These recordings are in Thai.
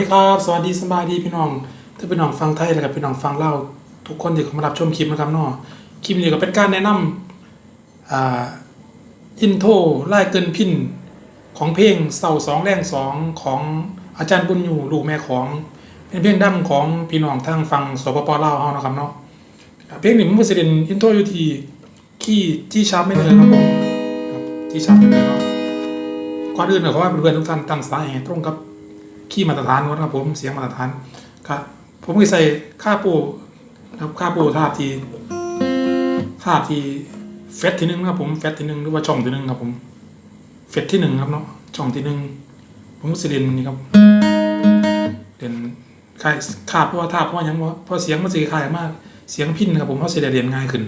สดีครับ สวัสดีสบายดีพี่น้องถ้าพี่น้องฟังไทยแล้วกับพี่น้องฟังเล่าทุกคนที่เข้ามารับชมคลิปนะครับเนาะคลิปนี้ก็เป็นการแนะนำอ่าอินโทรไล่เกินพินของเพลงเสาสองแรงสองของอาจารย์บุญอยู่ลูกแม่ของ เป็นเพลงดั้งของพี่น้องทางฟังสปปลาวเฮานะครับเนาะเพลงนี้มันเป็นอินโทรอยู่ที่คีย์ที่ชาร์ปไม่เลยครับผมที่ชาร์ปไม่เลยเนาะก่อนอื่นเนี่ยขอให้เพื่อนๆทุกท่านตั้งสายตรงกับ ขี้มาตรฐานก่อนครับผมเสียงมาตรฐานครับผมก็ใส่ค่าปูครับค่าปูท่าทีท่าทีเฟสที่หนึ่งครับผมเฟสที่หนึ่งหรือว่าช่องที่หนึ่งครับผมเฟสที่หนึ่งครับเนาะช่องที่หนึ่งผมก็สิเรียนมันนี้ครับเรียนค่ายคาเพราะว่าท่าเพราะว่ายังว่าเพราะเสียงมันสีคลายมาก เสียงพินครับผมเพราะเสิได้เรียนง่ายขึ้น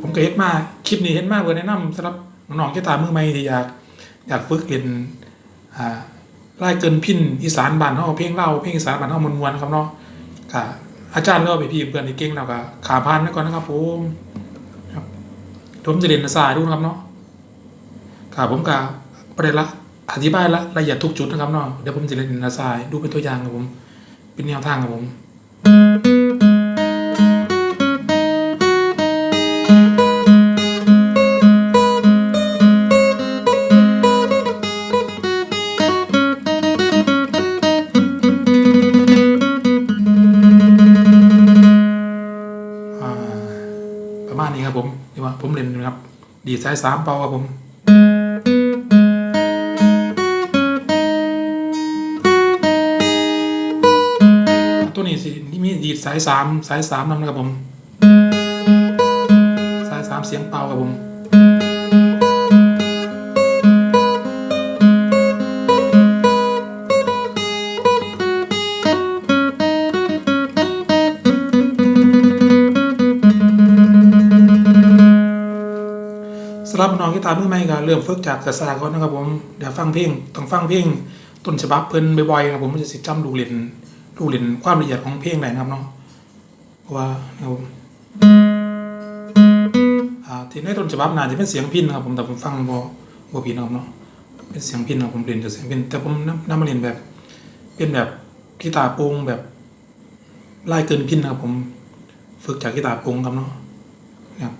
ผมก็เฮ็ดมากคลิปนี้เฮ็ดมากเพื่อแนะนำสำหรับน้องๆที่ตามมือใหม่ที่อยาก อยากฝึกเรียนอ่าไล่เกินพินอีสานบ้านเฮาเพลงเล่าเพลงอีสานบ้านเฮามวนๆครับเนาะค่ะอาจารย์เล่าไปพี่เพื่อนที่เก่งแล้วก็ขาพานไว้ก่อนนะครับผมครับผมจะเรียนภาษาดูนะครับเนาะค่ะผมก็ประเด็นละอธิบายละละเอียดทุกจุดนะครับเนาะเดี๋ยวผมจะเรียนภาษาดูเป็นตัวอย่างครับผม เป็นแนวทางครับผม ประมาณนี้ครับผมที่ว่าผมเล่นนะครับ ดีดสายสามเป่าครับผมตัวนี้สินี่มีดีดสายสามสายสามนำนะครับผม สายสามเสียงเป่าครับผม รับน้องที่ตามมือใหม่ก็เริ่มฝึกจากกระซาก่อนนะครับผมเดี๋ยวฟังเพลงต้องฟังเพลงต้นฉบับเพิ่นบ่อยๆนะครับผมมันจะสิจำลูกเล่นลูกเล่นความละเอียดของเพลงได้นะครับเนาะเพราะว่าเนี่ยผมอ่าที่ในต้นฉบับน่าจะเป็นเสียงพินนะครับผมแต่ผมฟังบ่บ่ผิดนะครับเนาะเป็นเสียงพินนะครับผมเล่นจากเสียงพินแต่ผมนำมาเล่นแบบเป็นแบบกีตาร์โปร่งแบบไล่เกินพินนะครับผมฝึกจากกีตาร์โปร่งครับเนาะนะครับ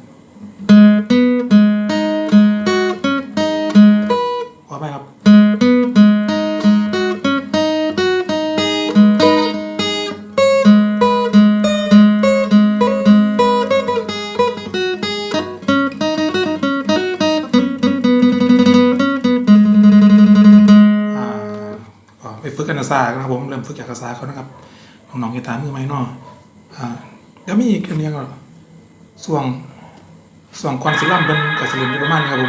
ฝึกกันนาซานะครับผมเริ่มฝึกจากกาซาเขานะครับน้องๆกีตาร์มือไม้เนออ่าแล้วมีอีกอันนี้ก็ส่วงส่วงควันสิลัมเป็นกับสลินประมาณนี้ครับผ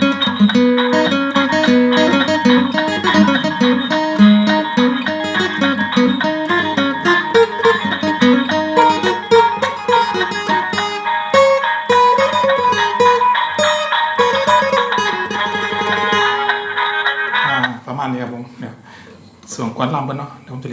ม มาณนี้ครับผมเนี่ยส่วนกวนลำเปิ้นเนาะเดี๋ยวผมจะเรียน